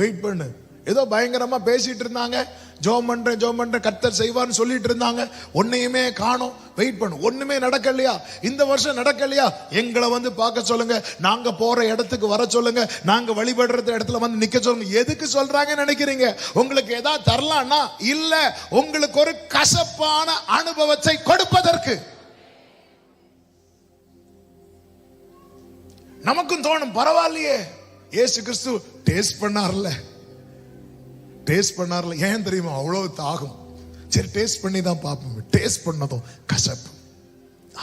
Wait பண்ணு. ஏதோ பயங்கரமா பேசிட்டு இருந்தாங்க. ஜோம் பண்றேன் ஜோம் பண்றேன் கத்தர் செய்வார்னு சொல்லிட்டு இருந்தாங்க. ஒன்னையுமே காணும். வெயிட் பண்ணு. ஒண்ணுமே நடக்கலையா? இந்த வருஷம் நடக்கலையா? எங்களை வந்து பார்க்க சொல்லுங்க. நாங்க போற இடத்துக்கு வர சொல்லுங்க. நாங்க வழிபடுற இடத்துல வந்து நிக்க சொல்லுங்க. எதுக்கு சொல்றாங்கன்னு நினைக்கிறீங்க? உங்களுக்கு ஏதாவது தரலாம்னா? இல்ல உங்களுக்கு ஒரு கசப்பான அனுபவத்தை கொடுப்பதற்கு. நமக்கும் தோணும். பரவாயில்லையே. இயேசு கிறிஸ்து டேஸ்ட் பண்ணார்ல. டேஸ்ட் பண்ணார்ல. ஏன் தெரியுமா? அவ்வளோ தாகம். சரி டேஸ்ட் பண்ணி தான் பார்ப்போம். டேஸ்ட் பண்ணதும் கசப்பு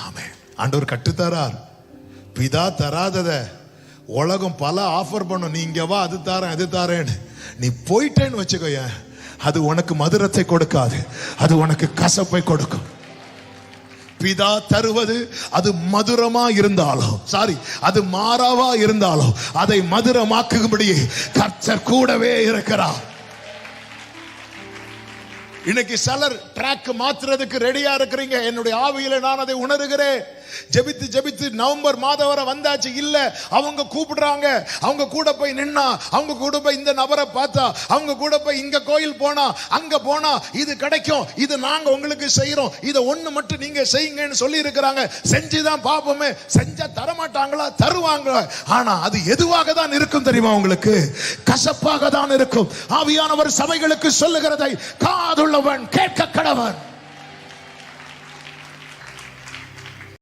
ஆமே ஆண்டவர் கட்டுத்தரார் பிதா தராதத. உலகம் பல ஆஃபர் பண்ணும். நீ இங்க வா அது தாரேன் அது தாரேன்னு. நீ போயிட்டேன்னு வச்சுக்கோயேன். அது உனக்கு மதுரத்தை கொடுக்காது. அது உனக்கு கசப்பை கொடுக்கும். பிதா தருவது அது மதுரமா இருந்தாலும் சாரி அது மாறாவா இருந்தாலும் அதை மதுரமாக்கும்படி கர்த்தர் கூடவே இருக்கிறார். இன்னைக்கு சிலர் ட்ராக் மாத்துறதுக்கு ரெடியா இருக்கிறீங்க. என்னுடைய ஆவியில நான் அதை உணர்கிறேன். ஜெபித்து ஜெபித்து நவம்பர் மாதம் வரை வந்தாச்சு. இல்ல அவங்க கூப்பிடுறாங்க. அவங்க கூட போய் நின்னா அவங்க கூட போய் இந்த நபரை பார்த்தா அவங்க கூட போய் இங்க கோயில் போனா அங்க போனா இது கிடைக்கும். இது நாங்க உங்களுக்கு செய்யறோம் இதை ஒண்ணு மட்டும் நீங்க செய்யுங்கன்னு சொல்லி இருக்கிறாங்க செஞ்சுதான் பார்ப்போமே செஞ்சா தரமாட்டாங்களா? தருவாங்க ஆனா அது எதுவாக தான் இருக்கும் தெரியுமா உங்களுக்கு? கசப்பாக தான் இருக்கும். ஆவியானவர் சபைகளுக்கு சொல்லுகிறதை காது உள்ளவன் கேட்க கடவன்